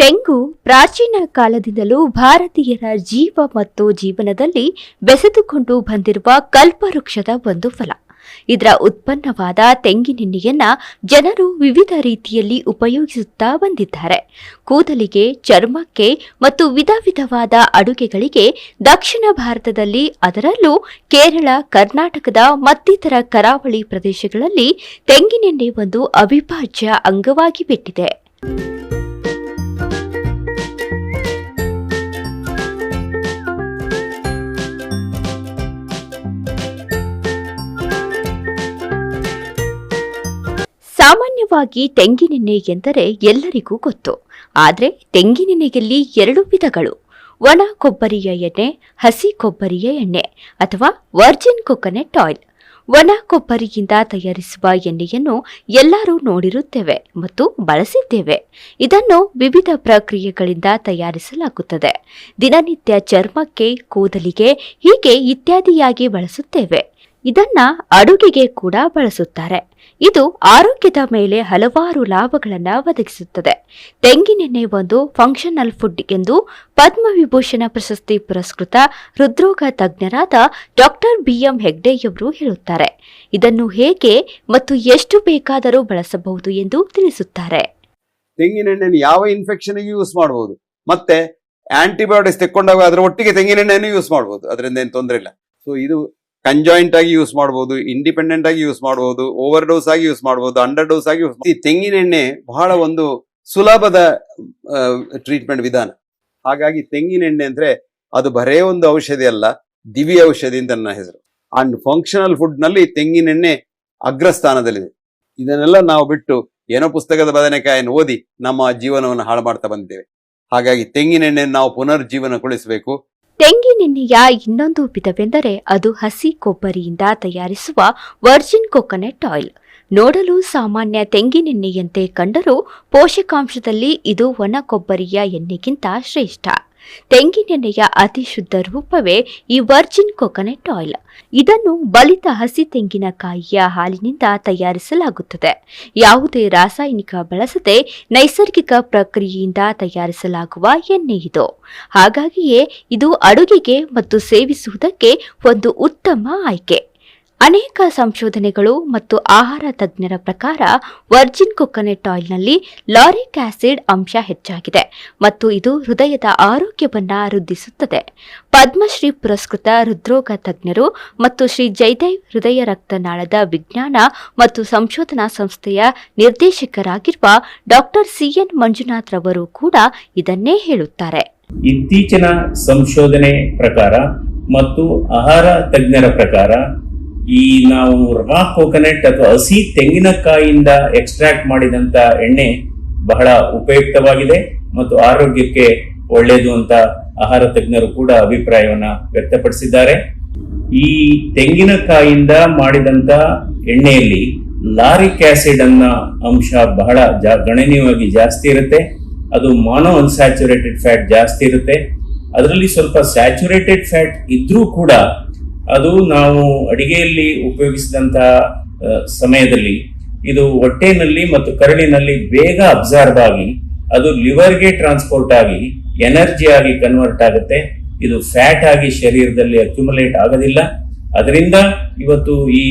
ತೆಂಗು ಪ್ರಾಚೀನ ಕಾಲದಿಂದಲೂ ಭಾರತೀಯರ ಜೀವ ಮತ್ತು ಜೀವನದಲ್ಲಿ ಬೆಸೆದುಕೊಂಡು ಬಂದಿರುವ ಕಲ್ಪವೃಕ್ಷದ ಒಂದು ಫಲ. ಇದರ ಉತ್ಪನ್ನವಾದ ತೆಂಗಿನೆಣ್ಣೆಯನ್ನ ಜನರು ವಿವಿಧ ರೀತಿಯಲ್ಲಿ ಉಪಯೋಗಿಸುತ್ತಾ ಬಂದಿದ್ದಾರೆ. ಕೂದಲಿಗೆ, ಚರ್ಮಕ್ಕೆ ಮತ್ತು ವಿಧ ವಿಧವಾದ ಅಡುಗೆಗಳಿಗೆ ದಕ್ಷಿಣ ಭಾರತದಲ್ಲಿ, ಅದರಲ್ಲೂ ಕೇರಳ, ಕರ್ನಾಟಕದ ಮತ್ತಿತರ ಕರಾವಳಿ ಪ್ರದೇಶಗಳಲ್ಲಿ ತೆಂಗಿನೆಣ್ಣೆ ಒಂದು ಅವಿಭಾಜ್ಯ ಅಂಗವಾಗಿ ಬಿಟ್ಟಿದೆ. ಸಾಮಾನ್ಯವಾಗಿ ತೆಂಗಿನೆಣ್ಣೆ ಎಂದರೆ ಎಲ್ಲರಿಗೂ ಗೊತ್ತು. ಆದರೆ ತೆಂಗಿನೆಣ್ಣೆಯಲ್ಲಿ ಎರಡು ವಿಧಗಳು. ಒಣ ಕೊಬ್ಬರಿಯ ಎಣ್ಣೆ, ಹಸಿ ಕೊಬ್ಬರಿಯ ಎಣ್ಣೆ ಅಥವಾ ವರ್ಜಿನ್ ಕೊಕೊನೆಟ್ ಆಯಿಲ್. ಒಣ ಕೊಬ್ಬರಿಯಿಂದ ತಯಾರಿಸುವ ಎಣ್ಣೆಯನ್ನು ಎಲ್ಲರೂ ನೋಡಿರುತ್ತೇವೆ ಮತ್ತು ಬಳಸಿದ್ದೇವೆ. ಇದನ್ನು ವಿವಿಧ ಪ್ರಕ್ರಿಯೆಗಳಿಂದ ತಯಾರಿಸಲಾಗುತ್ತದೆ. ದಿನನಿತ್ಯ ಚರ್ಮಕ್ಕೆ, ಕೂದಲಿಗೆ ಹೀಗೆ ಇತ್ಯಾದಿಯಾಗಿ ಬಳಸುತ್ತೇವೆ. ಇದನ್ನ ಅಡುಗೆಗೆ ಕೂಡ ಬಳಸುತ್ತಾರೆ. ಇದು ಆರೋಗ್ಯದ ಮೇಲೆ ಹಲವಾರು ಲಾಭಗಳನ್ನು ಒದಗಿಸುತ್ತದೆ. ತೆಂಗಿನೆಣ್ಣೆ ಒಂದು ಫಂಕ್ಷನಲ್ ಫುಡ್ ಎಂದು ಪದ್ಮವಿಭೂಷಣ ಪ್ರಶಸ್ತಿ ಪುರಸ್ಕೃತ ಹೃದ್ರೋಗ ತಜ್ಞರಾದ ಡಾಕ್ಟರ್ ಬಿಎಂ ಹೆಗ್ಡೆಯವರು ಹೇಳುತ್ತಾರೆ. ಇದನ್ನು ಹೇಗೆ ಮತ್ತು ಎಷ್ಟು ಬೇಕಾದರೂ ಬಳಸಬಹುದು ಎಂದು ತಿಳಿಸುತ್ತಾರೆ. ತೆಂಗಿನೆಣ್ಣೆ ಯಾವ ಇನ್ಫೆಕ್ಷನ್ ಯೂಸ್ ಮಾಡಬಹುದು. ಮತ್ತೆ ಆಂಟಿಬಯೋಟಿಕ್ಸ್ ತೆಕ್ಕೊಂಡಾಗ ಅದರ ಒಟ್ಟಿಗೆ ತೆಂಗಿನೆಣ್ಣೆಯನ್ನು ಯೂಸ್ ಮಾಡಬಹುದು. ಅದರಿಂದ ಏನು ತೊಂದರೆ ಇಲ್ಲ. ಸೊ ಇದು ಕಂಜಾಯಿಂಟ್ ಆಗಿ ಯೂಸ್ ಮಾಡಬಹುದು ಇಂಡಿಪೆಂಡೆಂಟ್ ಆಗಿ ಯೂಸ್ ಮಾಡಬಹುದು ಓವರ್ ಡೋಸ್ ಆಗಿ ಯೂಸ್ ಮಾಡಬಹುದು ಅಂಡರ್ ಡೋಸ್ ಆಗಿ ಯೂಸ್ ಈ ತೆಂಗಿನೆಣ್ಣೆ ಬಹಳ ಒಂದು ಸುಲಭದ ಟ್ರೀಟ್ಮೆಂಟ್ ವಿಧಾನ. ಹಾಗಾಗಿ ತೆಂಗಿನ ಎಣ್ಣೆ ಅಂದ್ರೆ ಅದು ಬರೇ ಒಂದು ಔಷಧಿ ಅಲ್ಲ ದಿವಿ ಔಷಧಿ ಅಂತ ನನ್ನ ಹೆಸರು. ಅಂಡ್ ಫಂಕ್ಷನಲ್ ಫುಡ್ನಲ್ಲಿ ತೆಂಗಿನ ಎಣ್ಣೆ ಅಗ್ರಸ್ಥಾನದಲ್ಲಿದೆ. ಇದನ್ನೆಲ್ಲ ನಾವು ಬಿಟ್ಟು ಏನೋ ಪುಸ್ತಕದ ಬದನೆಕಾಯನ್ನು ಓದಿ ನಮ್ಮ ಜೀವನವನ್ನು ಹಾಳು ಮಾಡ್ತಾ ಬಂದಿದ್ದೇವೆ. ಹಾಗಾಗಿ ತೆಂಗಿನ ಎಣ್ಣೆಯನ್ನು ನಾವು ಪುನರ್ಜೀವನಗೊಳಿಸಬೇಕು. ತೆಂಗಿನೆಣ್ಣೆಯ ಇನ್ನೊಂದು ವಿಧವೆಂದರೆ ಅದು ಹಸಿ ಕೊಬ್ಬರಿಯಿಂದ ತಯಾರಿಸುವ ವರ್ಜಿನ್ ಕೊಕೊನೆಟ್ ಆಯಿಲ್. ನೋಡಲು ಸಾಮಾನ್ಯ ತೆಂಗಿನೆಣ್ಣೆಯಂತೆ ಕಂಡರೂ ಪೋಷಕಾಂಶದಲ್ಲಿ ಇದು ಒಣ ಕೊಬ್ಬರಿಯ ಎಣ್ಣೆಗಿಂತ ಶ್ರೇಷ್ಠ. ತೆಂಗಿನೆಣ್ಣೆಯ ಅತಿ ಶುದ್ಧ ರೂಪವೇ ಈ ವರ್ಜಿನ್ ಕೊಕೊನೆಟ್ ಆಯಿಲ್. ಇದನ್ನು ಬಲಿತ ಹಸಿ ತೆಂಗಿನಕಾಯಿಯ ಹಾಲಿನಿಂದ ತಯಾರಿಸಲಾಗುತ್ತದೆ. ಯಾವುದೇ ರಾಸಾಯನಿಕ ಬಳಸದೆ ನೈಸರ್ಗಿಕ ಪ್ರಕ್ರಿಯೆಯಿಂದ ತಯಾರಿಸಲಾಗುವ ಎಣ್ಣೆ ಇದು. ಹಾಗಾಗಿಯೇ ಇದು ಅಡುಗೆಗೆ ಮತ್ತು ಸೇವಿಸುವುದಕ್ಕೆ ಒಂದು ಉತ್ತಮ ಆಯ್ಕೆ. ಅನೇಕ ಸಂಶೋಧನೆಗಳು ಮತ್ತು ಆಹಾರ ತಜ್ಞರ ಪ್ರಕಾರ ವರ್ಜಿನ್ ಕೊಕೊನೆಟ್ ಆಯಿಲ್ನಲ್ಲಿ ಲಾರಿಕ್ ಆಸಿಡ್ ಅಂಶ ಹೆಚ್ಚಾಗಿದೆ ಮತ್ತು ಇದು ಹೃದಯದ ಆರೋಗ್ಯವನ್ನು ವೃದ್ಧಿಸುತ್ತದೆ. ಪದ್ಮಶ್ರೀ ಪುರಸ್ಕೃತ ಹೃದ್ರೋಗ ತಜ್ಞರು ಮತ್ತು ಶ್ರೀ ಜಯದೇವ್ ಹೃದಯ ರಕ್ತನಾಳದ ವಿಜ್ಞಾನ ಮತ್ತು ಸಂಶೋಧನಾ ಸಂಸ್ಥೆಯ ನಿರ್ದೇಶಕರಾಗಿರುವ ಡಾಕ್ಟರ್ ಸಿಎನ್ ಮಂಜುನಾಥ್ ರವರು ಕೂಡ ಇದನ್ನೇ ಹೇಳುತ್ತಾರೆ. ಇತ್ತೀಚಿನ ಸಂಶೋಧನೆ ಪ್ರಕಾರ ಮತ್ತು ಆಹಾರ ತಜ್ಞರ ಪ್ರಕಾರ ಈ ನಾವು ರಾ ಕೋಕೋನಟ್ ಅಥವಾ ಹಸಿ ತೆಂಗಿನಕಾಯಿಯಿಂದ ಎಕ್ಸ್ಟ್ರಾಕ್ಟ್ ಮಾಡಿದಂತ ಎಣ್ಣೆ ಬಹಳ ಉಪಯುಕ್ತವಾಗಿದೆ ಮತ್ತು ಆರೋಗ್ಯಕ್ಕೆ ಒಳ್ಳೆಯದು ಅಂತ ಆಹಾರ ತಜ್ಞರು ಕೂಡ ಅಭಿಪ್ರಾಯವನ್ನ ವ್ಯಕ್ತಪಡಿಸಿದ್ದಾರೆ. ಈ ತೆಂಗಿನಕಾಯಿಯಿಂದ ಮಾಡಿದಂತ ಎಣ್ಣೆಯಲ್ಲಿ ಲಾರಿಕ್ ಆಸಿಡ್ ಅನ್ನ ಅಂಶ ಬಹಳ ಜಾ, ಗಣನೀಯವಾಗಿ ಜಾಸ್ತಿ ಇರುತ್ತೆ. ಅದು ಮಾನೋ ಅನ್ಸ್ಯಾಚುರೇಟೆಡ್ ಫ್ಯಾಟ್ ಜಾಸ್ತಿ ಇರುತ್ತೆ. ಅದರಲ್ಲಿ ಸ್ವಲ್ಪ ಸ್ಯಾಚುರೇಟೆಡ್ ಫ್ಯಾಟ್ ಇದ್ರೂ ಕೂಡ ಅದು ನಾವು ಅಡಿಗೆಯಲ್ಲಿ ಉಪಯೋಗಿಸಿದಂತಹ ಸಮಯದಲ್ಲಿ ಇದು ಹೊಟ್ಟೆನಲ್ಲಿ ಮತ್ತು ಕರಳಿನಲ್ಲಿ ಬೇಗ ಅಬ್ಸರ್ವ್ ಆಗಿ, ಅದು ಲಿವರ್ಗೆ ಟ್ರಾನ್ಸ್ಪೋರ್ಟ್ ಆಗಿ, ಎನರ್ಜಿ ಆಗಿ ಕನ್ವರ್ಟ್ ಆಗುತ್ತೆ. ಇದು ಫ್ಯಾಟ್ ಆಗಿ ಶರೀರದಲ್ಲಿ ಅಕ್ಯುಮುಲೇಟ್ ಆಗೋದಿಲ್ಲ. ಅದರಿಂದ ಇವತ್ತು ಈ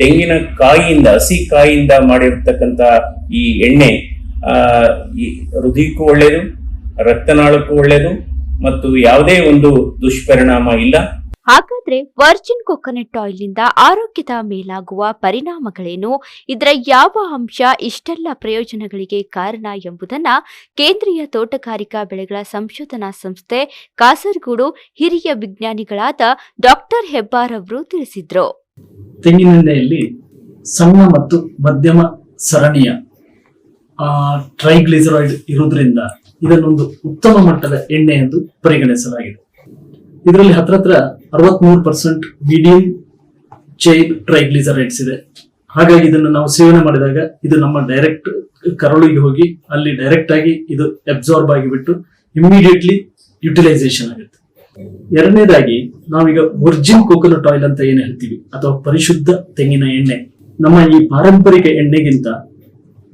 ತೆಂಗಿನ ಕಾಯಿಯಿಂದ, ಹಸಿ ಕಾಯಿಯಿಂದ ಮಾಡಿರ್ತಕ್ಕಂಥ ಈ ಎಣ್ಣೆ ಈ ಹೃದಯಕ್ಕೂ ಒಳ್ಳೆಯದು ರಕ್ತನಾಳಕ್ಕೂ ಒಳ್ಳೆಯದು ಮತ್ತು ಯಾವುದೇ ಒಂದು ದುಷ್ಪರಿಣಾಮ ಇಲ್ಲ. ಹಾಗಾದ್ರೆ ವರ್ಜಿನ್ ಕೊಕೊನೆಟ್ ಆಯಿಲ್ನಿಂದ ಆರೋಗ್ಯದ ಮೇಲಾಗುವ ಪರಿಣಾಮಗಳೇನು? ಇದರ ಯಾವ ಅಂಶ ಇಷ್ಟೆಲ್ಲ ಪ್ರಯೋಜನಗಳಿಗೆ ಕಾರಣ ಎಂಬುದನ್ನ ಕೇಂದ್ರೀಯ ತೋಟಗಾರಿಕಾ ಬೆಳೆಗಳ ಸಂಶೋಧನಾ ಸಂಸ್ಥೆ ಕಾಸರಗೋಡು ಹಿರಿಯ ವಿಜ್ಞಾನಿಗಳಾದ ಡಾಕ್ಟರ್ ಹೆಬ್ಬಾರ್ ಅವರು ತಿಳಿಸಿದ್ರು. ತೆಂಗಿನೆಣ್ಣೆಯಲ್ಲಿ ಸಣ್ಣ ಮತ್ತು ಮಧ್ಯಮ ಸರಣಿಯ ಟ್ರೈಗ್ಲಿಸರಾಯ್ಡ್ ಇರುವುದರಿಂದ ಇದನ್ನೊಂದು ಉತ್ತಮ ಮಟ್ಟದ ಎಣ್ಣೆ ಎಂದು ಪರಿಗಣಿಸಲಾಗಿದೆ. ಇದರಲ್ಲಿ ಹತ್ರ ಹತ್ರ ಅರವತ್ಮೂರು ಪರ್ಸೆಂಟ್ ಮೀಡಿಯಂ ಚೈನ್ ಟ್ರೈಗ್ಲಿಸರೈಡ್ಸ್ ಇದೆ. ಹಾಗಾಗಿ ಇದನ್ನು ನಾವು ಸೇವನೆ ಮಾಡಿದಾಗ ಇದು ನಮ್ಮ ಡೈರೆಕ್ಟ್ ಕರಳಿಗೆ ಹೋಗಿ ಅಲ್ಲಿ ಡೈರೆಕ್ಟ್ ಆಗಿ ಇದು ಅಬ್ಸಾರ್ಬ್ ಆಗಿಬಿಟ್ಟು ಇಮಿಡಿಯೇಟ್ಲಿ ಯುಟಿಲೈಸೇಷನ್ ಆಗುತ್ತೆ. ಎರಡನೇದಾಗಿ ನಾವೀಗ ವರ್ಜಿನ್ ಕೋಕೋನಟ್ ಆಯಿಲ್ ಅಂತ ಏನು ಹೇಳ್ತೀವಿ? ಅಥವಾ ಪರಿಶುದ್ಧ ತೆಂಗಿನ ಎಣ್ಣೆ. ನಮ್ಮ ಈ ಪಾರಂಪರಿಕ ಎಣ್ಣೆಗಿಂತ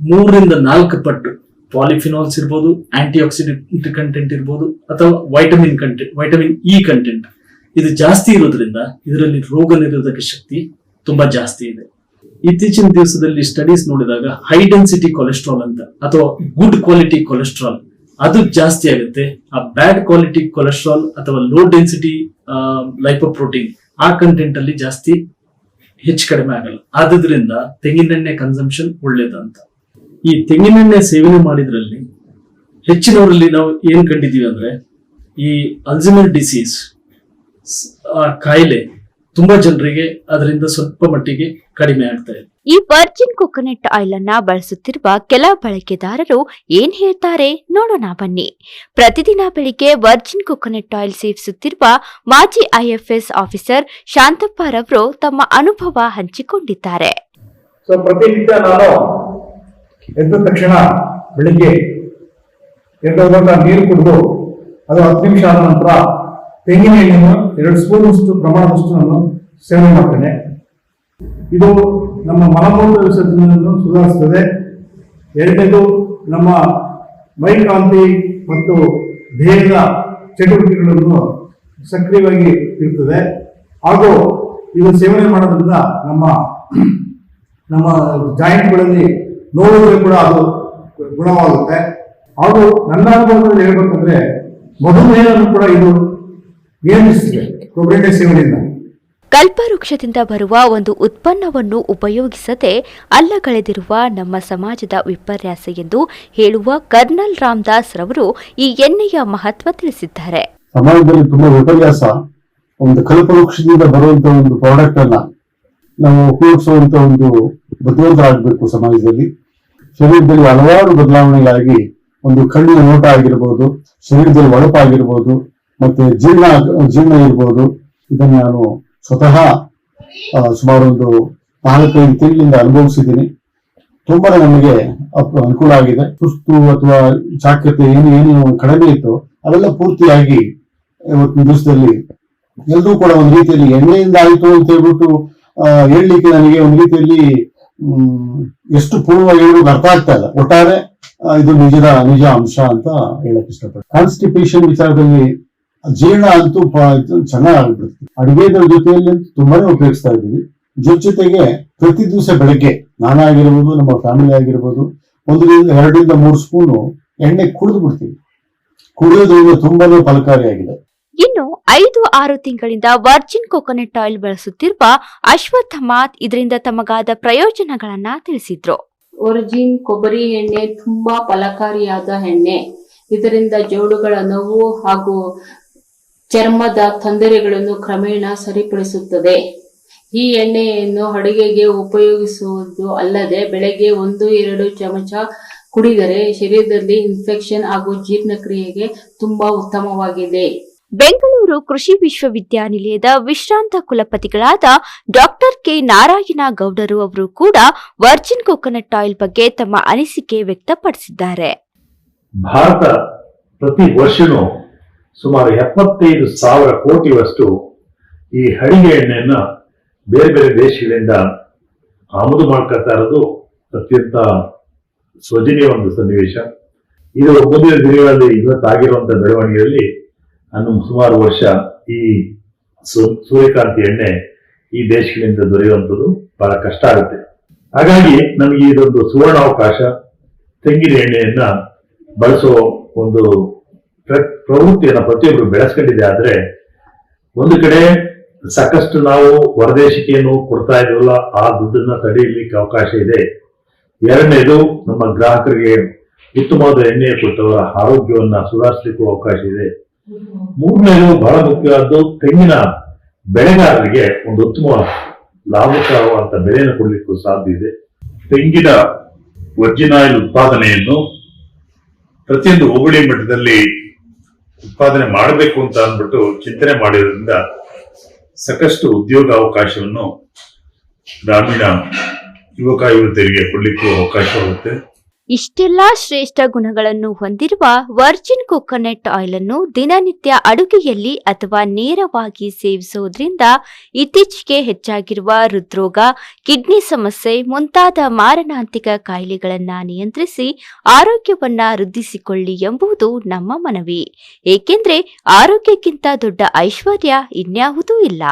ಮೂರರಿಂದ ನಾಲ್ಕು ಪಟ್ಟು ಪಾಲಿಫಿನಾಲ್ಸ್ ಇರ್ಬೋದು ಆಂಟಿ ಆಕ್ಸಿಡೆಂಟ್ ಕಂಟೆಂಟ್ ಇರ್ಬೋದು, ಅಥವಾ vitamin content vitamin E content ಇದು ಜಾಸ್ತಿ ಇರೋದ್ರಿಂದ ಇದರಲ್ಲಿ ರೋಗ ನಿರೋಧಕ ಶಕ್ತಿ ತುಂಬಾ ಜಾಸ್ತಿ ಇದೆ. ಇತ್ತೀಚಿನ ದಿವಸದಲ್ಲಿ ಸ್ಟಡೀಸ್ ನೋಡಿದಾಗ ಹೈ ಡೆನ್ಸಿಟಿ ಕೊಲೆಸ್ಟ್ರಾಲ್ ಅಂತ, ಅಥವಾ ಗುಡ್ ಕ್ವಾಲಿಟಿ ಕೊಲೆಸ್ಟ್ರಾಲ್ ಅದು ಜಾಸ್ತಿ ಆಗುತ್ತೆ. ಆ ಬ್ಯಾಡ್ ಕ್ವಾಲಿಟಿ ಕೊಲೆಸ್ಟ್ರಾಲ್ ಅಥವಾ ಲೋ ಡೆನ್ಸಿಟಿ ಲೈಪೋಪ್ರೋಟೀನ್ ಆ ಕಂಟೆಂಟ್ ಅಲ್ಲಿ ಜಾಸ್ತಿ ಹೆಚ್ಚು ಕಡಿಮೆ ಆಗಲ್ಲ. ಆದ್ರಿಂದ ತೆಂಗಿನೆಣ್ಣೆ ಕನ್ಸಂಪ್ಷನ್ ಒಳ್ಳೇದಂತ. ಈ ತೆಂಗಿನೆಣ್ಣೆ ಸೇವನೆ ಮಾಡಿದ್ರಲ್ಲಿ ಹೆಚ್ಚಿನವರಲ್ಲಿ ನಾವು ಏನ್ ಕಂಡಿದ್ದೀವಿ ಅಂದ್ರೆ ಈ ಅಲ್ಝಿಮರ್ ಡಿಸೀಸ್ ಕಾಯಿಲೆ ತುಂಬಾ ಜನರಿಗೆ ಅದರಿಂದ ಸ್ವಲ್ಪ ಮಟ್ಟಿಗೆ ಕಡಿಮೆ ಆಗ್ತಾ ಇದೆ. ಈ ವರ್ಜಿನ್ ಕೊಕೊನಟ್ ಆಯಿಲ್ ಅನ್ನ ಬಳಸುತ್ತಿರುವ ಕೆಲ ಬಳಕೆದಾರರು ಏನ್ ಹೇಳ್ತಾರೆ ನೋಡೋಣ ಬನ್ನಿ. ಪ್ರತಿದಿನ ಬೆಳಿಗ್ಗೆ ವರ್ಜಿನ್ ಕೊಕೊನಟ್ ಆಯಿಲ್ ಸೇವಿಸುತ್ತಿರುವ ಮಾಜಿ ಐಎಫ್ಎಸ್ ಆಫೀಸರ್ ಶಾಂತಪ್ಪ ರವರು ತಮ್ಮ ಅನುಭವ ಹಂಚಿಕೊಂಡಿದ್ದಾರೆ. ಪ್ರತಿನಿತ್ಯ ನಾನು ಎದ್ದ ತಕ್ಷಣ ಬೆಳಿಗ್ಗೆ ಎರಡು ಲೋಟ ನೀರು ಕುಡಿದು ಅದು ಹತ್ತು ನಿಮಿಷ ಆದ ನಂತರ ತೆಂಗಿನ ಎಣ್ಣೆಯನ್ನು ಎರಡು ಸ್ಪೂನಷ್ಟು ಪ್ರಮಾಣದಷ್ಟು ನಾನು ಸೇವನೆ ಮಾಡ್ತೇನೆ. ಇದು ನಮ್ಮ ಮಲಮೂತ್ರ ವಿಸರ್ಜನೆಯನ್ನು ಸುಧಾರಿಸುತ್ತದೆ ಎರಡನೇದು ನಮ್ಮ ಮೈಕಾಂತಿ ಮತ್ತು ದೇಹದ ಚಟುವಟಿಕೆಗಳನ್ನು ಸಕ್ರಿಯವಾಗಿ ಇರ್ತದೆ. ಹಾಗೂ ಇದು ಸೇವನೆ ಮಾಡೋದ್ರಿಂದ ನಮ್ಮ ನಮ್ಮ ಜಾಯಿಂಟ್ಗಳಲ್ಲಿ ನೋವಿದ್ರೆ ಕೂಡ ಅದು ಗುಣವಾಗುತ್ತೆ. ಹಾಗೂ ನನ್ನ ಅನುಭವದಲ್ಲಿ ಹೇಳ್ಬೇಕಂದ್ರೆ ಮಧುಮೇಹವನ್ನು ಕೂಡ ಇದು ನಿಯಂತ್ರಿಸಿದೆ ಕೊಬ್ಬರಿ ಸೇವನೆಯಿಂದ. ಕಲ್ಪವೃಕ್ಷದಿಂದ ಬರುವ ಒಂದು ಉತ್ಪನ್ನವನ್ನು ಉಪಯೋಗಿಸದೆ ಅಲ್ಲಗಳೆದಿರುವ ನಮ್ಮ ಸಮಾಜದ ವಿಪರ್ಯಾಸ ಎಂದು ಹೇಳುವ ಕರ್ನಲ್ ರಾಮದಾಸ್ ರವರು ಈ ಎಣ್ಣೆಯ ಮಹತ್ವ ತಿಳಿಸಿದ್ದಾರೆ. ಸಮಾಜದಲ್ಲಿ ತುಂಬಾ ವಿಪರ್ಯಾಸ. ಒಂದು ಕಲ್ಪವೃಕ್ಷದಿಂದ ಬರುವಂತ ಒಂದು ಪ್ರಾಡಕ್ಟ್ ಅನ್ನ ನಾವು ಉಪಯೋಗಿಸುವಂತ ಒಂದು ಬುದ್ಧಿವಂತರಾಗಬೇಕು ಸಮಾಜದಲ್ಲಿ. ಶರೀರದಲ್ಲಿ ಹಲವಾರು ಬದಲಾವಣೆಗಳಾಗಿ ಒಂದು ಕಣ್ಣಿನ ನೋಟ ಆಗಿರ್ಬೋದು, ಶರೀರದಲ್ಲಿ ಒಳಪಾಗಿರ್ಬೋದು, ಮತ್ತೆ ಜೀರ್ಣ ಜೀರ್ಣ ಇರ್ಬೋದು. ಇದನ್ನು ನಾನು ಸ್ವತಃ ಸುಮಾರು ಒಂದು ನಾಲ್ಕೈದು ತಿಂಗಳಿಂದ ಅನುಭವಿಸಿದ್ದೀನಿ. ತುಂಬಾ ನಮಗೆ ಅನುಕೂಲ ಆಗಿದೆ. ಸುಸ್ತು ಅಥವಾ ಚಾಕ್ಯತೆ ಏನು ಏನು ಕಡಿಮೆ ಇತ್ತು, ಅದೆಲ್ಲ ಪೂರ್ತಿಯಾಗಿ ಇವತ್ತಿನ ದಿವಸದಲ್ಲಿ ಎಲ್ಲರೂ ಕೂಡ ಒಂದು ರೀತಿಯಲ್ಲಿ ಎಣ್ಣೆಯಿಂದ ಆಯಿತು ಅಂತ ಹೇಳ್ಬಿಟ್ಟು ಹೇಳಲಿಕ್ಕೆ ನನಗೆ ಒಂದು ರೀತಿಯಲ್ಲಿ ಎಷ್ಟು ಪೂರ್ಣವಾಗಿ ಹೇಳೋದು ಅರ್ಥ ಆಗ್ತಾ ಇಲ್ಲ. ಒಟ್ಟಾರೆ ಇದು ನಿಜದ ನಿಜ ಅಂಶ ಅಂತ ಹೇಳಕ್ ಇಷ್ಟಪಡ್ತೀನಿ. ಕಾನ್ಸ್ಟಿಪೇಷನ್ ವಿಚಾರದಲ್ಲಿ ಜೀರ್ಣ ಅಂತೂ ಇದು ಚೆನ್ನಾಗಾಗ್ಬಿಡುತ್ತೆ. ಅಡುಗೆದ ಜೊತೆಯಲ್ಲಿ ತುಂಬಾನೇ ಉಪಯೋಗಿಸ್ತಾ ಇದ್ದೀವಿ. ಜೊತೆ ಜೊತೆಗೆ ಪ್ರತಿ ದಿವಸ ಬೆಳಗ್ಗೆ ನಾನಾಗಿರ್ಬೋದು ನಮ್ಮ ಫ್ಯಾಮಿಲಿ ಆಗಿರ್ಬೋದು, ಒಂದರಿಂದ, ಎರಡರಿಂದ ಮೂರು ಸ್ಪೂನು ಎಣ್ಣೆ ಕುಡಿದು ಬಿಡ್ತೀವಿ. ಕುಡಿಯೋದ್ರಿಂದ ತುಂಬಾನೇ ಫಲಕಾರಿಯಾಗಿದೆ. ಇನ್ನು ಐದು ಆರು ತಿಂಗಳಿಂದ ವರ್ಜಿನ್ ಕೊಕೊನೆಟ್ ಆಯಿಲ್ ಬಳಸುತ್ತಿರುವ ಅಶ್ವತ್ಥಮಾತ್ ಇದರಿಂದ ತಮಗಾದ ಪ್ರಯೋಜನಗಳನ್ನ ತಿಳಿಸಿದ್ರು. ವರ್ಜಿನ್ ಕೊಬ್ಬರಿ ಎಣ್ಣೆ ತುಂಬಾ ಫಲಕಾರಿಯಾದ ಎಣ್ಣೆ. ಇದರಿಂದ ಜೋಡುಗಳ ನೋವು ಹಾಗೂ ಚರ್ಮದ ತೊಂದರೆಗಳನ್ನು ಕ್ರಮೇಣ ಸರಿಪಡಿಸುತ್ತದೆ. ಈ ಎಣ್ಣೆಯನ್ನು ಅಡುಗೆಗೆ ಉಪಯೋಗಿಸುವುದು ಅಲ್ಲದೆ ಬೆಳಗ್ಗೆ ಒಂದು, ಎರಡು ಚಮಚ ಕುಡಿದರೆ ಶರೀರದಲ್ಲಿ ಇನ್ಫೆಕ್ಷನ್ ಹಾಗೂ ಜೀರ್ಣಕ್ರಿಯೆಗೆ ತುಂಬಾ ಉತ್ತಮವಾಗಿದೆ. ಬೆಂಗಳೂರು ಕೃಷಿ ವಿಶ್ವವಿದ್ಯಾನಿಲಯದ ವಿಶ್ರಾಂತ ಕುಲಪತಿಗಳಾದ ಡಾಕ್ಟರ್ ಕೆ ನಾರಾಯಣ ಗೌಡರು ಅವರು ಕೂಡ ವರ್ಜಿನ್ ಕೋಕೋನಟ್ ಆಯಿಲ್ ಬಗ್ಗೆ ತಮ್ಮ ಅನಿಸಿಕೆ ವ್ಯಕ್ತಪಡಿಸಿದ್ದಾರೆ. ಭಾರತ ಪ್ರತಿ ವರ್ಷನೂ ಸುಮಾರು ಎಪ್ಪತ್ತೈದು ಸಾವಿರ ಕೋಟಿಯಷ್ಟು ಈ ಅಡಿಗೆ ಎಣ್ಣೆಯನ್ನ ಬೇರೆ ಬೇರೆ ದೇಶಗಳಿಂದ ಆಮದು ಮಾಡ್ಕೊತಾ ಇರೋದು ಅತ್ಯಂತ ಸ್ವಜನೀಯ ಒಂದು ಸನ್ನಿವೇಶ. ಇದು ಮುಂದಿನ ದಿನಗಳಲ್ಲಿ ಇವತ್ತಾಗಿರುವಂತಹ ಬೆಳವಣಿಗೆಯಲ್ಲಿ ನಾನು ಸುಮಾರು ವರ್ಷ ಈ ಸೂರ್ಯಕಾಂತಿ ಎಣ್ಣೆ ಈ ದೇಶಗಳಿಂದ ದೊರೆಯುವಂಥದ್ದು ಬಹಳ ಕಷ್ಟ ಆಗುತ್ತೆ. ಹಾಗಾಗಿ ನಮಗೆ ಇದೊಂದು ಸುವರ್ಣಾವಕಾಶ, ತೆಂಗಿನ ಎಣ್ಣೆಯನ್ನ ಬಳಸೋ ಒಂದು ಪ್ರವೃತ್ತಿಯನ್ನು ಪ್ರತಿಯೊಬ್ಬರು ಬೆಳೆಸ್ಕೊಂಡಿದೆ ಆದರೆ ಒಂದು ಕಡೆ ಸಾಕಷ್ಟು ನಾವು ಹೊರದೇಶಿಕೆಯನ್ನು ಕೊಡ್ತಾ ಇದೀವಲ್ಲ, ಆ ದುಡ್ಡನ್ನ ತಡೆಯಲಿಕ್ಕೆ ಅವಕಾಶ ಇದೆ. ಎರಡನೇದು ನಮ್ಮ ಗ್ರಾಹಕರಿಗೆ ಉತ್ತಮವಾದ ಎಣ್ಣೆ ಕೊಟ್ಟವರ ಆರೋಗ್ಯವನ್ನ ಸುಧಾರಿಸಲಿಕ್ಕೂ ಅವಕಾಶ ಇದೆ. ಮೂರನೇದು ಬಹಳ ಮುಖ್ಯವಾದ್ದು ತೆಂಗಿನ ಬೆಳೆಗಾರರಿಗೆ ಒಂದು ಉತ್ತಮ ಲಾಭಕರವಾದ ಬೆಲೆಯನ್ನು ಕೊಡಲಿಕ್ಕೂ ಸಾಧ್ಯ ಇದೆ. ತೆಂಗಿನ ವರ್ಜಿನ್ ಆಯಿಲ್ ಉತ್ಪಾದನೆಯನ್ನು ಪ್ರತಿಯೊಂದು ಹೋಬಳಿ ಮಟ್ಟದಲ್ಲಿ ಉತ್ಪಾದನೆ ಮಾಡಬೇಕು ಅಂತ ಅಂದ್ಬಿಟ್ಟು ಚಿಂತನೆ ಮಾಡಿರೋದ್ರಿಂದ ಸಾಕಷ್ಟು ಉದ್ಯೋಗ ಅವಕಾಶವನ್ನು ಗ್ರಾಮೀಣ ಯುವಕ ಯುವತಿಯರಿಗೆ ಕೊಡಲಿಕ್ಕೂ ಅವಕಾಶವಾಗುತ್ತೆ ಇಷ್ಟೆಲ್ಲಾ ಶ್ರೇಷ್ಠ ಗುಣಗಳನ್ನು ಹೊಂದಿರುವ ವರ್ಜಿನ್ ಕೊಕೊನೆಟ್ ಆಯಿಲ್ ಅನ್ನು ದಿನನಿತ್ಯ ಅಡುಗೆಯಲ್ಲಿ ಅಥವಾ ನೇರವಾಗಿ ಸೇವಿಸುವುದರಿಂದ ಇತ್ತೀಚೆಗೆ ಹೆಚ್ಚಾಗಿರುವ ಹೃದ್ರೋಗ, ಕಿಡ್ನಿ ಸಮಸ್ಯೆ ಮುಂತಾದ ಮಾರಣಾಂತಿಕ ಕಾಯಿಲೆಗಳನ್ನು ನಿಯಂತ್ರಿಸಿ ಆರೋಗ್ಯವನ್ನು ವೃದ್ಧಿಸಿಕೊಳ್ಳಿ ಎಂಬುದು ನಮ್ಮ ಮನವಿ. ಏಕೆಂದರೆ ಆರೋಗ್ಯಕ್ಕಿಂತ ದೊಡ್ಡ ಐಶ್ವರ್ಯ ಇನ್ಯಾವುದೂ ಇಲ್ಲ.